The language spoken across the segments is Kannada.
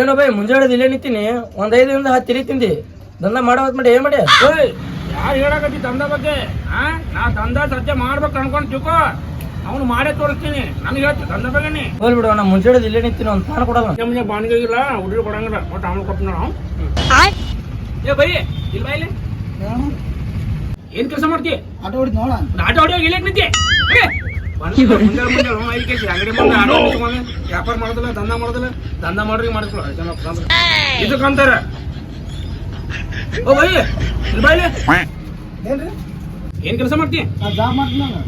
ಏನೋ ಬೈ ಮುಂಜಾನೆ ಇಲ್ಲೇ ನಿಂತೀನಿ ಒಂದ್ ಐದರಿಂದ ಹತ್ತು ತಿರಿ ತಿಂದಿ. ದಂಧ ಮಾಡೋದ್ ಮಾಡಿ ಏನ್ ಮಾಡಿ ಓಯ್ ಯಾರು ಹೇಳಕತ್ತಿ ದಂಧ ಬಗ್ಗೆ? ಆ? ನಾ ದಂಧ ಸದ್ಯ ಮಾಡ್ಬೇಕು ಅನ್ಕೊಂಡ್ ತಿಳ್ಕೊ ಅವನು ಮಾಡೇ ತೋರಿಸ್ತೀನಿ. ನನ್ಗೆ ಹೇಳ್ತಿ ದಂಧ ಬಗ್ಗೆನಿ ಹೋಲ್ ಬಿಡು ನಾ ಮುಂಜಾನೆ ಇಲ್ಲೇ ನಿಂತೀನಿ ಒಂದ್ ಪಾನ ಕೊಡಲ್ಲ ಮುಂಜಾನೆ ಬಾಣಿಗೆ ಇಲ್ಲ ಹುಡುಗಿ ಕೊಡಂಗಿಲ್ಲ. ಒಟ್ಟು ಆಮೇಲೆ ಕೊಟ್ಟು ನಾವು ಏ ಬೈ ಇಲ್ಲ ಬೈ ಇಲ್ಲಿ. ಏನ್ ಕೆಲಸ ಮಾಡ್ತಿ? ಆಟೋ ಹೊಡಿದ್ ನೋಡ ಆಟೋ ಹೊಡಿಯೋಗಿ ಇಲ್ಲೇ ನಿಂತಿ. ವ್ಯಾಪಾರ ಮಾಡೋದಿಲ್ಲ ದಂಧ ಮಾಡೋದಿಲ್ಲ ದಂಧ ಮಾಡ್ರಿ ಮಾಡಿಸ್ಕೊಳ್ಳೋ ಇದಕ್ಕಂತಾರ ಓ ಬೈ. ಏನ್ರಿ? ಏನ್ ಕೆಲಸ ಮಾಡ್ತೀನಿ ನಾನು.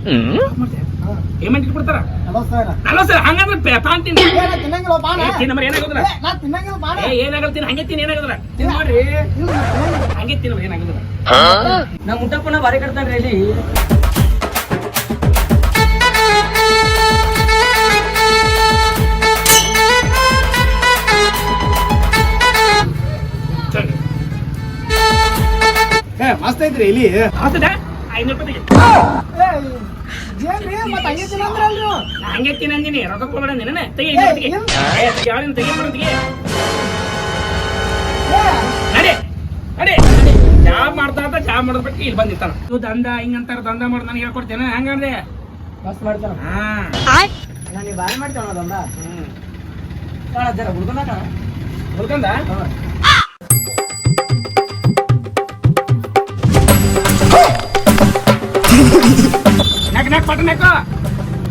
ಪೇಮೆಂಟ್ ಇಟ್ಬಿಡ್ತಾರ? ನಲವತ್ತು ಸಾವಿರ. ಹಂಗಂದ್ರೆ ಪಾನ್ ತಿನ್ನಿ. ತಿನ್ನಂಗಿಲ್ಲ ಬಾಣ. ಏ, ತಿನ್ನ ಮರಿ ಏನಾಗೋದಿಲ್ಲ? ನಾ ತಿನ್ನಂಗಿಲ್ಲ ಬಾಣ. ಏ ಏನಾಗಲ್ಲ ತಿನ್ನ. ಹಂಗೆ ತಿನ್ನ ಏನಾಗೋದಿಲ್ಲ. ತಿನ್ನ ಮಾಡ್ರಿ. ಹಂಗೆ ತಿನ್ನ ಮರಿ ನಮ್ಮ ನಾ ಮುಟ್ಟಪ್ಪನ ಬಾರಿ ಕಟ್ತಾನ್ರಿ ಇಲ್ಲಿ ಐತ್ರಿ ಇಲ್ಲಿ? ಐನೂರು ರೂಪಾಯಿ ತೆಗಿ. ಏನ್ರಿ? ಮತ್ತ್ ಹಂಗೆ ಹಂಗೆ ತಿನ್ನ ಅಂದಿನಿ. ರೊಕ್ಕ ಕೊಡಬೇಡ ನಿನ್ನ ತೆಗಿ ನಡಿ ನಡಿ. ಜಾಬ್ ಮಾಡ್ತಾ ಅಂತ ಮಾಡೋದ್ ಬಿಟ್ಟು ಇಲ್ಲಿ ಬಂದಿರ್ತಾನ. ಇವ್ ದಂಧ ಹಿಂಗಂತಾರ ದಂಧ ಮಾಡಿ ನನಗೆ ಹೇಳ್ಕೊಡ್ತೇನೆ. ಹಂಗಂದ್ರೆ? ಮಸ್ತ್ ಮಾಡ್ತಾನ ಹಾ. ನಾ ನೀ ಬಾರಿ ಮಾಡ್ತಾವ ದಂಧ? ಹ್ಮ್. ಕಾಣ ಜರ ಹುಡ್ಕೊಂಡ ಕಾಣ ಪಟ್ಟಣಕ್ಕ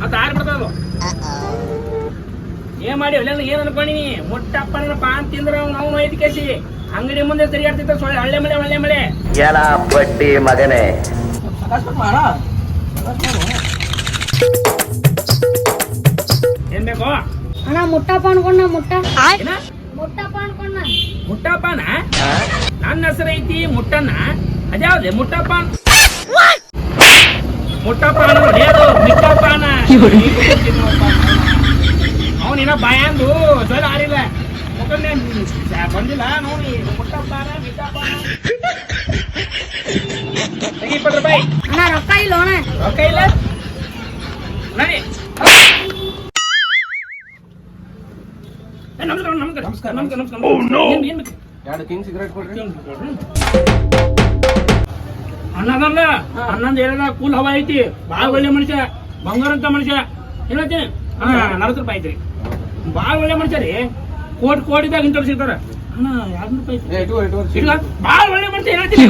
ಅದು ಪಟ್ಟ ಆರ್ ಬಿಡ್ತದ ಏನ್ ಮಾಡಿ ಒಳ್ಳೆ ಏನ್ ಅನ್ಕೊಂಡಿನಿ ಮುಟ್ಟಪ್ಪನ ಪಾನ್ ತಿಂದ್ರ ನಾವು ಅವ್ನು ಐದು ಕೇಸಿ. ಅಂಗಡಿ ಮುಂದೆ ತಿರುಗಾಡ್ತಿದ್ದ ಸೊಳ್ಳೆ. ಹಳ್ಳೆ ಮಳೆ ಒಳ್ಳೆ ಮಳೆ. ಎಲ ಬಡ್ಡಿ ಮಗನೇ? ಅಕಸ್ಮಾತ್ ಮಾಡ. ಏನ್ ಬೇಕು? ಅಣ್ಣ ಮುಟ್ಟಪ್ಪ ಅನ್ಕೊಂಡ ಮುಟ್ಟ. ಏನ ಮುಟ್ಟಪ್ಪ ಅನ್ಕೊಂಡ. ಮುಟ್ಟಪ್ಪನ? ನನ್ನ ಹೆಸರು ಐತಿ ಮುಟ್ಟಣ್ಣ. ಅದ್ಯಾವ್ದೆ ಮುಟ್ಟಪ್ಪ ಮುಟ್ಟಪ್ಪ? ಅನ್ನೋದು ಅದು ಮಿಟ್ಟಪ್ಪನ ಅವನಿನ ಭಯಂದು ಜೊಲ ಆರಿಲ್ಲ. ಬಂದಿಲ್ಲ. ನೋಡಿ ಮುಟ್ಟಪ್ಪನ ಮಿಟ್ಟಪ್ಪನ ತೆಗಿ ಇಪ್ಪತ್ತು ರೂಪಾಯಿ ಅಣ್ಣ ರೊಕ್ಕ ಇಲ್ಲ ಅಣ್ಣ? ರೊಕ್ಕ ಇಲ್ಲ? ನಡಿ. ನಮಸ್ಕಾರ ನಮಸ್ಕಾರ. ನಮಸ್ಕಾರ ನಮಸ್ಕಾರ ಏನ್ ಎರಡು ಕಿಂಗ್ ಸಿಗರೇಟ್ ಕೊಡ್ರಿ. ಅನ್ನದಲ್ಲ. ಅನ್ನಂದ್ ಏನಾರ ಕೂಲ್ ಹವಾ ಐತಿ. ಬಾಳ ಒಳ್ಳೆ ಮನುಷ್ಯ ಬಂಗಾರಂತ ಮನುಷ್ಯ. ಏನೈತಿ ಹಾ. ನಲವತ್ತು ರೂಪಾಯಿ ಐತ್ರಿ. ಬಾಳ ಒಳ್ಳೆ ಮನುಷ್ಯ ರೀ. ಕೋಟಿ ಕೋಟಿದಾಗ ಇಂತ ಸಿಗ್ತಾರ. ಅಣ್ಣ ಎರಡು ರೂಪಾಯಿ. ಇಲ್ಲ. ಬಾಳ ಒಳ್ಳೆ ಮನುಷ್ಯ ಹೇಳ್ತೀನಿ?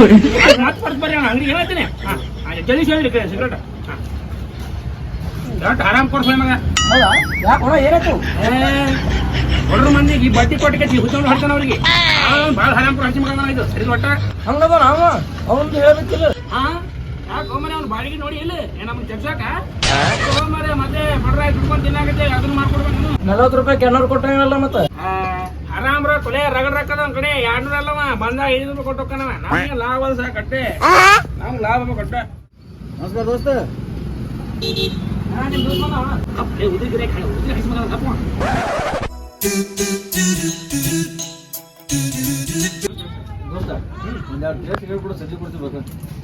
ಹತ್ತು ಪರ್ಸ್ ಬರ್ರಿ ಅಣ್ಣ. ಅಂಗಡಿ ಹೇಳ್ತೀನಿ ಹಾ ಜಲ್ದಿ ಹೇಳ್ರಿ ಸಿಗರೇಟ್. ಹಾ. ಆರಾಮ್ ಕೊಡ್ಸೋಣ ಮಗ ಹೌದಾ? ಯಾಕೆ ಏನಾಯ್ತು ಹೊಡ್ರ ಮಂದಿಗೆ ಈ ಬಟ್ಟಿ ಕೊಟ್ಟಿಗೆ ಹುಚ್ಚೊಂಡು ಹೊಡ್ತಾನ ಅವ್ರಿಗೆ. ಭಾಳ ಹರಾಮ್ ಹಚ್ಚಿ ಮಗ ಇದು. ಸರಿ ಒಟ್ಟ ಹಂಗದ ನಾವ ಅವನ್ದು ಹೇಳ್ಬೇಕಿಲ್ಲ. ಹಾ ಅವ್ನು ಬಾಡಿಗೆ ನೋಡಿ ಇಲ್ಲ. ನಮ್ಗೆ ಕೆಲ್ಸಕ್ಕ ಹೋಮರೆ ಮತ್ತೆ ಬಡ್ರ ದುಡ್ಕೊಂಡು ತಿನ್ನಾಗತ್ತೆ ಅದನ್ನ ಮಾಡ್ಕೊಡ್ಬೇಕು ನೀನು. ನಲವತ್ತು ರೂಪಾಯಿ ಕೆನ್ನೂರು ಕೊಟ್ಟಂಗಲ್ಲ ಮತ್ತ. ಆರಾಮರ ಕೊಲೆ ರಗಡ್ ರಕ್ಕದ ಒಂದ್ ಕಡೆ ಎರಡ್ನೂರ ಅಲ್ಲವ ಬಂದ ಐನೂರು ರೂಪಾಯಿ ಕೊಟ್ಟೋಕ್ಕನ ನಮಗೆ ಲಾಭ ಅದ ಸಹ ಕಟ್ಟೆ ನಮ್ಗೆ ಲಾಭ ಕೊಟ್ಟ. ನಮಸ್ಕಾರ ದೋಸ್ತ. ಉದಿಗ್ರೆ ಏ ಉದ್ರಿ ಗಿರೆ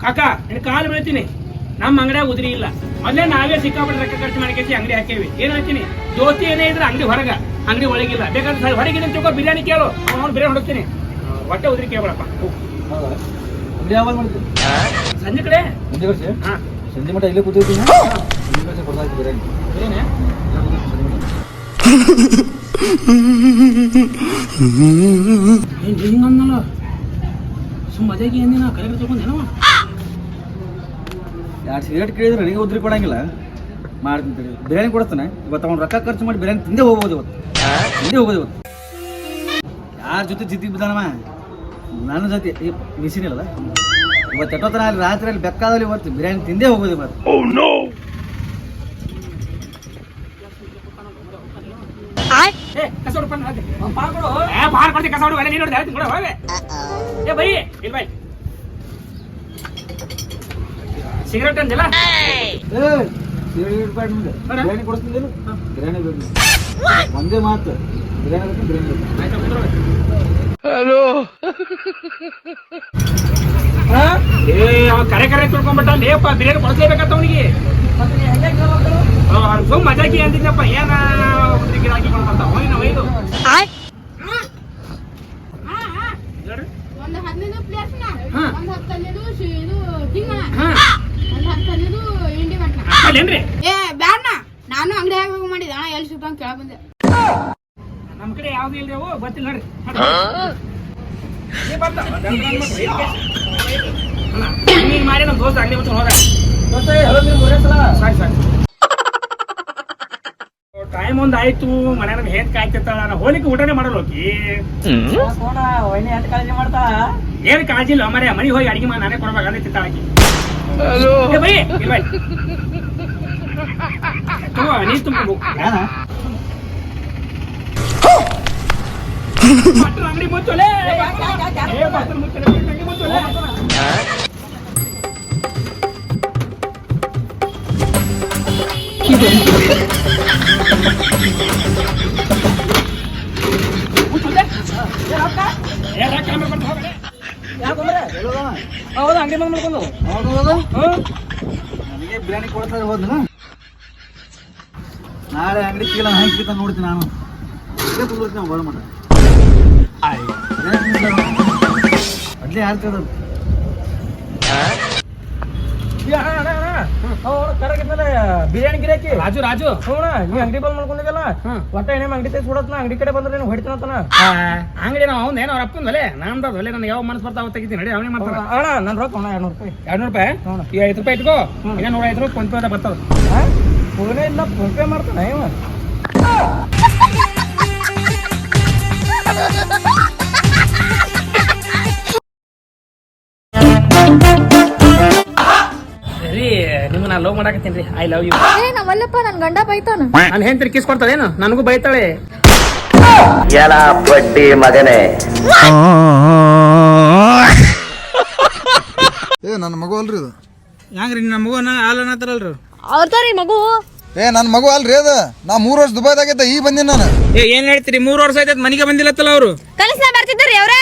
ಕಾಕ ನಿನ್ ಕಾಲು ಬೀಳ್ತೀನಿ. ನಮ್ಮ ಅಂಗಡಿಯಾಗ ಉದ್ರಿ ಇಲ್ಲ. ಮೊದಲೇ ನಾವೇ ಸಿಕ್ಕಾಪಟ್ಟೆ ರೊಕ್ಕ ಖರ್ಚು ಮಾಡ್ಕೇಸಿ ಅಂಗಡಿ ಹಾಕೇವಿ. ಏನ್ ಹೇಳ್ತೀನಿ ದೋಸ್ತಿ ಏನೇ ಇದ್ರೆ ಅಂಗಡಿ ಹೊರಗ ಅಂಗಡಿ ಒಳಗಿಲ್ಲ. ಬೇಕಾದ್ರೆ ಹೊರಗಿನ ತಿಳ್ಕೊ ಬಿರಿಯಾನಿ ಕೇಳು. ಅವ್ನು ಬಿರಿಯಾನಿ ಹೊಡ್ತೀನಿ ಹೊಟ್ಟೆ ಉದ್ರಿ ಕೇಳಪ್ಪ ಸಂಜೆ ಕಡೆ. ಸಂಜೆ ಮಟ್ಟ ಇಲ್ಲೇ ಕೂತಿರ್ತೀನಿ. ಬಿರಿಯಾನಿ. ಹಿಂಗನ್ನಲ್ಲ ಸುಮ್ಮ ಮಜಾಗಿ ಏನಿನ ಕಲೆ ತಗೊಂಡೇನವ ಎರಡು ಸಿಗರೇಟ್ ಕೇಳಿದ್ರೆ ನನಗೆ ಉದ್ರಿ ಕೊಡಂಗಿಲ್ಲ ಮಾಡ್ತೀನಿ ತಡಿ. ಬಿರಿಯಾನಿ ಕೊಡ್ತಾನೆ ಇವತ್ತು ಅವ್ನು ರೊಕ್ಕ ಖರ್ಚು ಮಾಡಿ ಬಿರಿಯಾನಿ ತಿಂದೇ ಹೋಗ್ಬೋದು ಇವತ್ತು ತಿಂದೇ ಹೋಗ್ಬೋದು ಇವತ್ತು ಯಾರ ಜೊತೆ ಜಿದ್ದಿ ಬಿದ್ದಾನವ ನನ್ನ ಜೊತೆ ಈ ಬಿಸಿನಿಲ್ಲ ಇವತ್ತು ಎಟೋತನ ಅಲ್ಲಿ ರಾತ್ರಿ ಅಲ್ಲಿ ಬೆಕ್ಕಾದಲ್ಲಿ ಇವತ್ತು ಬಿರಿಯಾನಿ ತಿಂದೇ ಹೋಗೋದು ಇವತ್ತು ಏ ಕಸ ಹೊಡ್ಪ ಹಾಗೆ ಏ ಬಾರ್ ಕೊಡ್ತಿ ಕಸ ಹೊಡು ಎಲ್ಲ ನೀನು ಹೊಡ್ದು ಹೇಳ್ತೀನಿ ಕೊಡು ಹೋಗೆ ಏ ಬೈ ಇಲ್ಲಿ ಬೈ. ಸಿಗರೇಟ್ ಅಂದಿಲ್ಲ? ಸಿಗರೇಟ್ ಬೇಡ ನಿಮ್ಗೆ? ಬಿರಿಯಾನಿ ಕೊಡಿಸ್ತಿದ್ದೇನು ಬಿರಿಯಾನಿ ಬೇಕು ಒಂದೇ ಮಾತು ಬಿರಿಯಾನಿ ಬೇಕು ಬಿರಿಯಾನಿ ಬೇಕು. ಆಯ್ತಾ ಕುಂದ್ರೋಗ. ಹಾ? ಏ ಅವ ಕರೆ ಕರೆ ತಿಳ್ಕೊಂಡ್ಬಿಟ್ಟ ಲೇಪ ಬಿರಿಯಾನಿ ಕೊಡಿಸ್ಲೇಬೇಕಂತ ಅವನಿಗೆ. ಮತ್ತೆ ನೀ ಹೆಂಗೆ ಕೇಳ್ಬೇಕು? ಸುಮ್ ಮಜಾಕಿ ಅಂದಿದ್ದಪ್ಪ ಏನ? ಏ ಬ್ಯಾಡ್ನ ನಾನು ಅಂಗಡಿ ಹೋಗಿ ಮಾಡಿದ ಅಣ್ಣ ಎಲ್ಲಿ ಸಿಗ್ತಾವ ಕೇಳ ಬಂದೆ ನಮ್ ಕಡೆ ಯಾವ್ದು ಇಲ್ರಿ ಅವು ಗೊತ್ತಿಲ್ಲ ನೋಡ್ರಿ ನೀ ಬರ್ತಾ ಹಿಂಗ್ ಮಾಡಿ ನಮ್ಮ ದೋಸ್ತ ಅಂಗಡಿ ಹೋದ ದೋಸ್ತ ಮೂರೇ ಸಾಕು ಸಾಕು ಟೈಮ್ ಒಂದ್ ಆಯ್ತು ಮನ್ಯಾಗ ಹೇಗ್ ಕಾಯ್ತಿರ್ತಾಳ ನಾ ಹೋಲಿಕ್ಕೆ ಊಟನೇ ಮಾಡಲ್ಲ ಹೋಗಿ ಕಾಳಜಿ ಮಾಡ್ತಾ? ಏನ್ ಕಾಳಜಿ ಇಲ್ಲ ಮನೆ ಮನೆಗೆ ಹೋಗಿ ಅಡಿಗೆ ಮಾಡಿ ನಾನೇ ಕೊಡ್ಬೇಕು ಅದೇ ತಿಂತಾಳಕಿ ಏ ಬೈ ನೀರ್ ಭಟ್ರ ಅಂಗಡಿ ಮುಚ್ಚೋಲೆ. ಏ ಭಟ್ರ ಮುಚ್ಚೋಲೆ. ಹೌದಾ? ಅಂಗಡಿ ಬಂದ್ ಮಾಡ್ಕೊಂಡು ನನಗೆ ಬಿರಿಯಾನಿ ಕೊಡ್ತಾರೆ ಹೋದ್ನು? ನಾಳೆ ಅಂಗಡಿ ಚೀಲ ಹಾಕಿ ನೋಡ್ತೀನಿ ನಾನು. ಕುಂದಿರ್ತೀನಿ ಮಟ ಅಡ್ಲಿ ಯಾರು ಕೇಳೋದು ಈ ಅಣ್ಣ ಅಣ್ಣ ಅಣ್ಣ ಅವ್ನು ಕರಗಿದ್ಮೇಲೆ ಬಿರಿಯಾನಿ ಗಿರಾಕಿ ರಾಜು ರಾಜು. ಹ್ಞೂ ನೀ ಅಂಗಡಿ ಬಂದ್ ಮಾಡ್ಕೊಂಡಿದ್ದಲ್ಲ. ಒಟ್ಟ ಏನೇಮ್ ಅಂಗಡಿ ತೆಗೆದು ಕೊಡತ್ನ ಅಂಗಡಿ ಕಡೆ ಬಂದ್ರೆ ನೀನು ಹೊಡಿತೀನಂತನ ಅಂಗಡಿ ನಾವು ಅವ್ನ ಏನೋ ಅವ್ರ ಅಪ್ಪಂದಲೆ ನಂದು ಒಲೆ ನನಗೆ ಯಾವ ಮನಸ್ಸು ಬರ್ತಾವ ತೆಗಿತೀನಿ. ನಡಿ ಅವನೇ ಮಾಡ್ತಾನ ಅಣ್ಣ ನನ್ನ ರೊಕ್ಕ ಅಣ್ಣ ಎರಡ್ನೂರು ರೂಪಾಯಿ. ಎರಡ್ನೂರು ರೂಪಾಯಿ? ಈ ಐದು ರೂಪಾಯಿ ಇಟ್ಕೋ. ಈಗ ನೂರ ಐದು ರೂಪಾಯಿ ಫೋನ್ ಪೇ ಬರ್ತದ ಫೋನೇ ಇಲ್ಲ ಫೋನ್ ಪೇ ಮಾಡ್ತಾನೆ ಇವ? ನಾನು ಲವ್ ಮಾಡಾಕತ್ತೀನಿ ಐ ಲವ್ ಯು ಏ ನಮ್ಮಲ್ಲಪ್ಪ ನನ್ ಗಂಡ ಬೈತಾನ. ನಾನು ಹೆಂಡ್ತಿ ಕಿಸ್ ಕೊಡ್ತದೇನು ನನಗೂ ಬೈತಾಳೆ. ಎಲ ಬಡ್ಡಿ ಮಗನೇ. ಏ ನನ್ನ ಮಗು ಅಲ್ರಿ ಇದು. ಹೆಂಗ್ರಿ ನಮ್ಮ ಮಗುನ ಹಾಲು ಅನ್ನತ್ತಾರಲ್ರಿ? ಅವ್ರತಾರಿ ಮಗು. ಏ ನನ್ನ ಮಗು ಅಲ್ರಿ ಅದು. ನಾ ಮೂರು ವರ್ಷ ದುಬೈದಾಗೈತೆ ಈಗ ಬಂದಿನಿ ನಾನು. ಏ ಏನ್ ಹೇಳ್ತೀರಿ? ಮೂರು ವರ್ಷ ಆಯ್ತದ ಮನೆಗೆ ಬಂದಿಲ್ಲತ್ತಲ್ಲ ಅವರು? ಕನಸ್ನ ಬರ್ತಿದ್ದಾರಿ ಅವ್ರ.